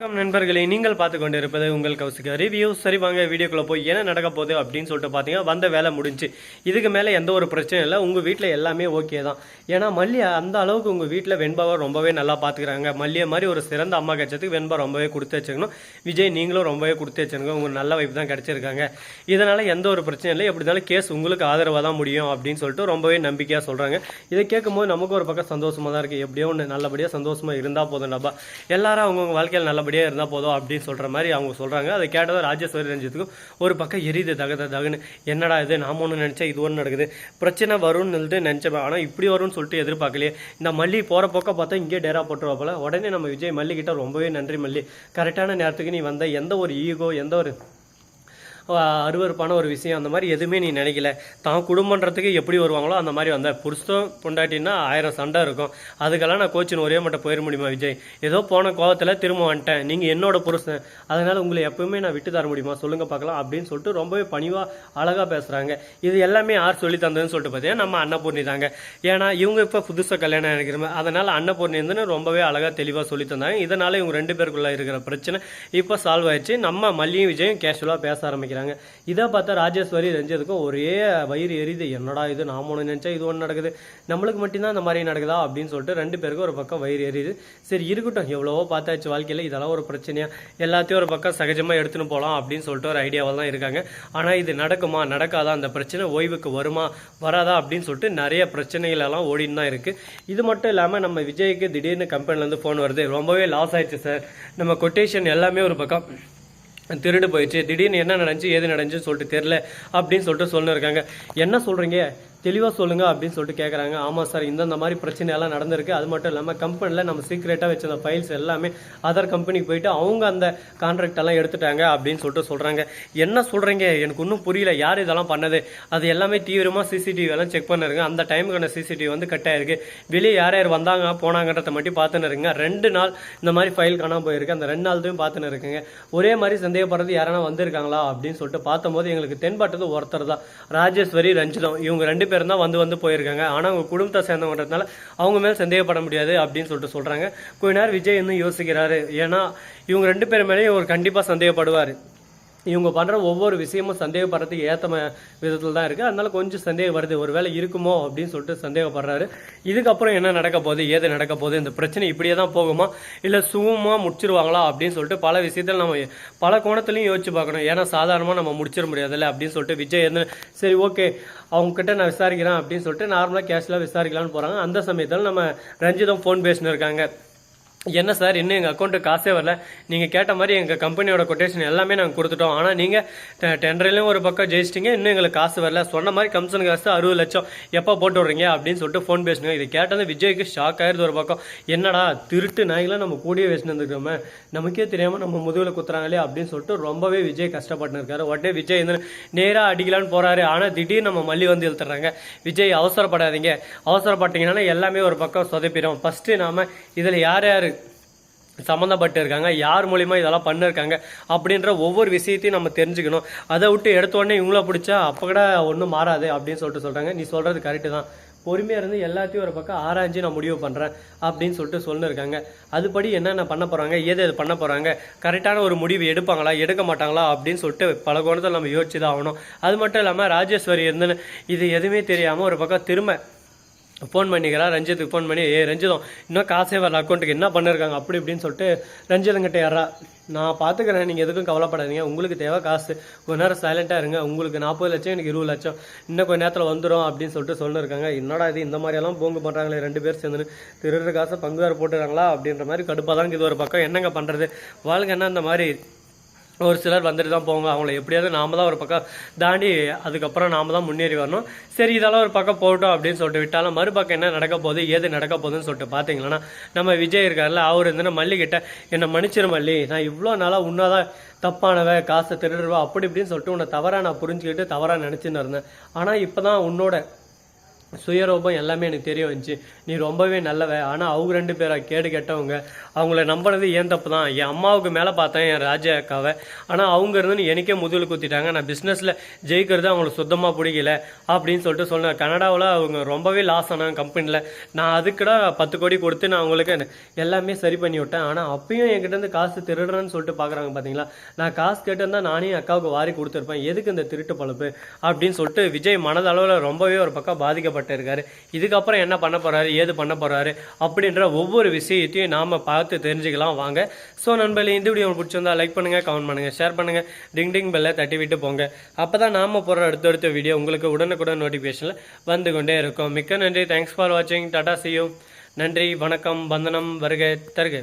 வணக்கம் நண்பர்களே நீங்கள் பார்த்து கொண்டு இருப்பது உங்கள் கௌசிகா ரிவ்யூ சரி வாங்க வீடியோக்குள்ளே போய் என்ன நடக்க போகுது அப்படின்னு சொல்லிட்டு பார்த்தீங்கன்னா வந்த வேலை முடிஞ்சு. இதுக்கு மேலே எந்த ஒரு பிரச்சனையும் இல்லை. உங்கள் வீட்டில் எல்லாமே ஓகே தான். ஏன்னா மல்லியை அந்த அளவுக்கு உங்கள் வீட்டில் வெண்பாவை ரொம்பவே நல்லா பார்த்துக்கிறாங்க மல்லியை மாதிரி ஒரு சிறந்த அம்மா கிடைச்சதுக்கு வெண்பா ரொம்பவே கொடுத்து வச்சுக்கணும் விஜய் நீங்களும் ரொம்பவே கொடுத்து வச்சுருங்க. உங்களுக்கு நல்ல வைப்பு தான் கிடச்சிருக்காங்க. இதனால் எந்த ஒரு பிரச்சனையும் இல்லை. எப்படி இருந்தாலும் கேஸ் உங்களுக்கு ஆதரவாக தான் முடியும் அப்படின்னு சொல்லிட்டு ரொம்பவே நம்பிக்கையாக சொல்கிறாங்க இதை கேட்கும்போது நமக்கு ஒரு பக்கம் சந்தோஷமாக தான் இருக்குது எப்படியோ ஒன்று நல்லபடியாக சந்தோஷமாக இருந்தால் போதும் டப்பா எல்லாரும் அவங்கவுங்க வாழ்க்கையில் நல்லபடியாக இருந்தால் போதும் அப்படின்னு சொல்கிற மாதிரி அவங்க சொல்கிறாங்க அதை கேட்டதும் ராஜேஸ்வரி ரஞ்சித்துக்கும் ஒரு பக்கம் எரியுது தக தகுன்னு. என்னடா இது? நாம ஒன்று நினச்சா இது ஒன்று நடக்குது. பிரச்சனை வரும்னு சொல்லிட்டு நினச்சேன். ஆனால் இப்படி வரும்னு சொல்லிட்டு எதிர்பார்க்கலையே. இந்த மல்லி போகிற பக்கம் பார்த்தா இங்கே டேரா போட்டுருவாப்பில். உடனே நம்ம விஜய் மல்லிகிட்ட ரொம்பவே நன்றி மல்லி. கரெக்டான நேரத்துக்கு நீ வந்த எந்த ஒரு ஈகோ எந்த ஒரு அஹ் அருவருப்பான ஒரு விஷயம். அந்த மாதிரி எதுவுமே நீ நினைக்கல. தான் குடும்பன்றதுக்கு எப்படி வருவாங்களோ அந்த மாதிரி வந்த. புருஷம் பொண்டாட்டின்னா ஆயிரம் சண்டை இருக்கும். அதுக்கெல்லாம் நான் கோச்சின் ஒரே மட்டும் போயிட முடியுமா விஜய்? ஏதோ போன கோவத்தில் திரும்ப வந்துட்டேன். நீங்கள் என்னோட புருஷன். அதனால் உங்களை எப்பவுமே நான் விட்டு தர முடியுமா? சொல்லுங்க பார்க்கலாம் அப்படின்னு சொல்லிட்டு ரொம்பவே பணிவாக அழகாக பேசுகிறாங்க இது எல்லாமே யார் சொல்லி தந்ததுன்னு சொல்லிட்டு பார்த்தீங்கன்னா நம்ம அன்னபூர்ணி தாங்க. ஏன்னா இவங்க இப்போ புதுசாக கல்யாணம் நினைக்கிறோம் அதனால் அன்னபூர்ணி வந்து ரொம்பவே அழகாக தெளிவாக சொல்லி தந்தாங்க. இதனால் இவங்க ரெண்டு பேருக்குள்ள இருக்கிற பிரச்சனை இப்போ சால்வ் ஆயிடுச்சு. நம்ம மல்லியும் விஜயும் கேஷுவலாக பேச ஆரம்பிக்கிறாங்க. இதை பார்த்தா ராஜேஸ்வரி ரஞ்சதுக்கும் ஒரே வயிறு எரியுது. என்னடா இது? நாம ஒன்று நினச்சா இது ஒன்று நடக்குது. நம்மளுக்கு மட்டும்தான் இந்த மாதிரி நடக்குதா? அப்படின்னு சொல்லிட்டு ரெண்டு பேருக்கும் ஒரு பக்கம் வயிறு எரியுது. சரி இருக்கட்டும். எவ்வளவோ பார்த்தாச்சு வாழ்க்கையில். இதெல்லாம் ஒரு பிரச்சனையா? எல்லாத்தையும் ஒரு பக்கம் சகஜமாக எடுத்துன்னு போகலாம் அப்படின்னு சொல்லிட்டு ஒரு ஐடியாவில் தான் இருக்காங்க. ஆனால் இது நடக்குமா? நடக்காதா? அந்த பிரச்சனை ஓய்வுக்கு வருமா? வராதா? அப்படின்னு சொல்லிட்டு நிறைய பிரச்சனைகளெல்லாம் ஓடின்னு தான் இருக்குது இது மட்டும் இல்லாமல் நம்ம விஜய்க்கு திடீர்னு கம்பெனிலேருந்து ஃபோன் வருது. ரொம்பவே லாஸ் ஆயிடுச்சு சார் நம்ம கொட்டேஷன் எல்லாமே ஒரு பக்கம் திருடு போயிடுச்சு. திடீர்னு என்ன நடந்துச்சு ஏது நடந்துச்சுன்னு சொல்லிட்டு தெரில அப்படின்னு சொல்லிட்டு சொல்லிருக்காங்க என்ன சொல்கிறீங்க தெளிவாக சொல்லுங்க அப்படின்னு சொல்லிட்டு கேட்குறாங்க ஆமாம் சார் இந்தந்த மாதிரி பிரச்சனை எல்லாம் நடந்திருக்கு. அது மட்டும் இல்லாமல் கம்பெனியில் நம்ம சீக்ரெட்டாக வச்சிருந்த ஃபைல்ஸ் எல்லாமே அதர் கம்பெனிக்கு போயிட்டு அவங்க அந்த கான்ட்ராக்ட் எல்லாம் எடுத்துட்டாங்க அப்படின்னு சொல்லிட்டு சொல்கிறாங்க என்ன சொல்கிறீங்க எனக்கு இன்னும் புரியல. யார் இதெல்லாம் பண்ணது? அது எல்லாமே தீவிரமாக சிசிடிவி எல்லாம் செக் பண்ணிருங்க. அந்த டைமுக்கான சிசிடிவி வந்து கட் ஆயிருக்கு. வெளியே யார் யார் வந்தாங்க போனாங்கன்றத மட்டும் பார்த்துன்னு இருங்க. ரெண்டு நாள் இந்த மாதிரி ஃபைல் காணாமல் போயிருக்கு. அந்த ரெண்டு நாள்த்தையும் பார்த்துன்னு இருக்குங்க. ஒரே மாதிரி சந்தேகப்படுறது யாரானா வந்திருக்காங்களா அப்படின்னு சொல்லிட்டு பார்த்தபோது எங்களுக்கு தென்பட்டது ஒருத்தர் தான். ராஜேஸ்வரி ரஞ்சிதம். இவங்க ரெண்டு பேர் தான் வந்து வந்து போயிருக்காங்க. ஆனால் அவங்க குடும்பத்தை சேர்ந்தவங்கிறதுனால அவங்க மேலே சந்தேகப்பட முடியாது அப்படின்னு சொல்லிட்டு சொல்கிறாங்க கொஞ்ச நேரம் விஜய் இன்னும் யோசிக்கிறாரு. ஏன்னா இவங்க ரெண்டு பேர் மேலேயும் ஒரு கண்டிப்பாக சந்தேகப்படுவார். இவங்க பண்ணுற ஒவ்வொரு விஷயமும் சந்தேகப்படுறதுக்கு ஏற்ற விதத்தில் தான் இருக்குது அதனால கொஞ்சம் சந்தேகம் வருது. ஒருவேளை இருக்குமோ அப்படின்னு சொல்லிட்டு சந்தேகப்படுறாரு. இதுக்கப்புறம் என்ன நடக்க போகுது? ஏது நடக்க போகுது? இந்த பிரச்சனை இப்படியே தான் போகுமா? இல்லை சுகமாக முடிச்சிருவாங்களா? அப்படின்னு சொல்லிட்டு பல விஷயத்தில் நம்ம பல கோணத்துலையும் யோசிச்சு பார்க்கணும். ஏன்னா சாதாரணமாக நம்ம முடிச்சிட முடியாதுல்ல அப்படின்னு சொல்லிட்டு விஜய் என்ன சரி ஓகே அவங்கக்கிட்ட நான் விசாரிக்கிறேன் அப்படின்னு சொல்லிட்டு நார்மலாக கேஷ்லாம் விசாரிக்கலாம்னு போகிறாங்க அந்த சமயத்தில் நம்ம ரஞ்சிதம் ஃபோன் பேசினு இருக்காங்க. என்ன சார் இன்னும் எங்கள் அக்கௌண்ட்டு காசே வரல. நீங்கள் கேட்ட மாதிரி எங்கள் கம்பெனியோட கொட்டேஷன் எல்லாமே நாங்கள் கொடுத்துட்டோம். ஆனால் நீங்கள் டெண்டர்லையும் ஒரு பக்கம் ஜெயிச்சிட்டிங்க இன்னும் எங்களுக்கு காசு வரல. சொன்ன மாதிரி கமிஷன் காசு அறுபது லட்சம். எப்போ போட்டு விட்றீங்க அப்படின்னு சொல்லிட்டு ஃபோன் பேசுங்க. இதை கேட்டது விஜய்க்கு ஷாக் ஆயிருது ஒரு பக்கம். என்னடா திருட்டு நாய்களாம் நம்ம கூடயே வச்சுட்டு வந்துருக்கோமே நமக்கே தெரியாமல் நம்ம முதுகில் குத்துறாங்களே அப்படின்னு சொல்லிட்டு ரொம்பவே விஜய் கஷ்டப்பட்டு இருக்காரு. உடனே விஜய் வந்து நேராக அடிக்கலான்னு போகிறாரு ஆனால் திடீர்னு நம்ம மல்லி வந்து இழுத்துறாங்க. விஜய் அவசரப்படாதீங்க. அவசரப்பட்டீங்கன்னா எல்லாமே ஒரு பக்கம் சொதப்பிடும். ஃபஸ்ட்டு நாம் இதில் யார் யார் சம்மந்தப்பட்டு இருக்காங்க யார் மூலிமா இதெல்லாம் பண்ணிருக்காங்க அப்படின்ற ஒவ்வொரு விஷயத்தையும் நம்ம தெரிஞ்சுக்கணும். அதை விட்டு எடுத்த உடனே இவங்கள பிடிச்சா அப்போ கூட ஒன்றும் மாறாது அப்படின்னு சொல்லிட்டு சொல்கிறாங்க நீ சொல்கிறது கரெக்டு தான். பொறுமையாக இருந்து எல்லாத்தையும் ஒரு பக்கம் ஆராய்ஞ்சு நான் முடிவு பண்ணுறேன் அப்படின்னு சொல்லிட்டு சொல்லிருக்காங்க. அதுபடி என்னென்ன பண்ண போகிறாங்க ஏது எது பண்ண போகிறாங்க கரெக்டான ஒரு முடிவு எடுப்பாங்களா? எடுக்க மாட்டாங்களா? அப்படின்னு சொல்லிட்டு பல கோணத்தில் நம்ம யோசிச்சு தான் ஆகணும். அது மட்டும் இல்லாமல் ராஜேஸ்வரி இருந்து இது எதுவுமே தெரியாமல் ஒரு பக்கம் திரும்ப ஃபோன் பண்ணிக்கிறா ரஞ்சித்துக்கு ஃபோன் பண்ணி ஏ ரஞ்சிதம் இன்னும் காசே வரல அக்கௌண்ட்டுக்கு என்ன பண்ணிருக்காங்க? அப்படி இப்படின்னு சொல்லிட்டு ரஞ்சிதங்கிட்ட யாரா நான் பார்த்துக்கிறேன் நீங்கள் எதுக்கும் கவலைப்படாதீங்க. உங்களுக்கு தேவை காசு. கொஞ்ச நேரம் சைலண்ட்டாக இருங்க. உங்களுக்கு நாற்பது லட்சம் எனக்கு இருபது லட்சம். இன்னும் கொஞ்ச நேரத்தில் வந்துடும் அப்படின்னு சொல்லிட்டு சொல்லிருக்காங்க. என்னடா இது? இந்த மாதிரியெல்லாம் போங்கு பண்ணுறாங்களே ரெண்டு பேர் சேர்ந்து திருடுற காசை பங்கு வேறு போட்டுறாங்களா? அப்படின்ற மாதிரி கடுப்பாக தான் இது ஒரு பக்கம். என்னங்க பண்ணுறது வாழ்க்கை என்ன இந்த மாதிரி? ஒரு சிலர் வந்துட்டு தான் போவாங்க. அவங்கள எப்படியாவது நாம தான் ஒரு பக்கம் தாண்டி அதுக்கப்புறம் நாம தான் முன்னேறி வரணும். சரி இதெல்லாம் ஒரு பக்கம் போகட்டும் அப்படின்னு சொல்லிட்டு விட்டாலும் மறுபக்கம் என்ன நடக்க போகுது ஏது நடக்க போகுதுன்னு சொல்லிட்டு பார்த்தீங்கன்னா நம்ம விஜய் இருக்கார்ல அவர் வந்து மல்லிகிட்ட என்னை மன்னிச்சிரு மல்லி நான் இவ்வளோ நாளாக உன்னாதான் தப்பானவ காசை திருடுவா அப்படி இப்படின்னு சொல்லிட்டு உன்னை தவறாக நான் புரிஞ்சுக்கிட்டு தவறாக நினச்சின்னு இருந்தேன். ஆனால் இப்போ தான் உன்னோட சுயரூபம் எல்லாமே எனக்கு தெரிய வந்துச்சு. நீ ரொம்பவே நல்லவ. ஆனால் அவங்க ரெண்டு பேரை கேடு கெட்டவங்க அவங்கள நம்பினது ஏன் தப்பு தான்? என் அம்மாவுக்கு மேலே பார்த்தேன் என் ராஜா அக்காவை. ஆனால் அவங்க இருந்து எனக்கே முதுகில் குத்திட்டாங்க. நான் பிஸ்னஸில் ஜெயிக்கிறது அவங்களுக்கு சுத்தமாக பிடிக்கல அப்படின்னு சொல்லிட்டு சொன்னேன். கனடாவில் அவங்க ரொம்பவே லாஸ் ஆனாங்க கம்பெனியில் நான் அதுக்குடா பத்து கோடி கொடுத்து நான் அவங்களுக்கு எல்லாமே சரி பண்ணி விட்டேன். ஆனால் அப்பயும் என்கிட்டருந்து காசு திருடுறேன்னு சொல்லிட்டு பார்க்குறாங்க பார்த்தீங்களா நான் காசு கேட்டிருந்தா நானே அக்காவுக்கு வாரி கொடுத்துருப்பேன். எதுக்கு இந்த திருட்டு பழப்பு? அப்படின்னு சொல்லிட்டு விஜய் மனதளவில் ரொம்பவே ஒரு பக்கம் பாதிக்கப்பட்டிருக்காரு. இதுக்கப்புறம் என்ன பண்ண போறாரு ஏது பண்ண போறாரு அப்படின்ற ஒவ்வொரு விஷயத்தையும் நாம பார்த்து தெரிஞ்சுக்கலாம் வாங்க. ஸோ நண்பர்களே இந்த வீடியோ பிடிச்சிருந்தா லைக் பண்ணுங்க கமெண்ட் பண்ணுங்க ஷேர் பண்ணுங்க. டிங் டிங் பெல்லை தட்டி விட்டு போங்க. அப்பதான் நாம போடுற அடுத்தடுத்த வீடியோ உங்களுக்கு உடனுக்குடன் நோட்டிஃபிகேஷன்ல வந்து கொண்டே இருக்கும். மிக்க நன்றி. தேங்க்ஸ் ஃபார் வாட்சிங் டாடா சியூ நன்றி வணக்கம் வந்தனம் வருக தருக.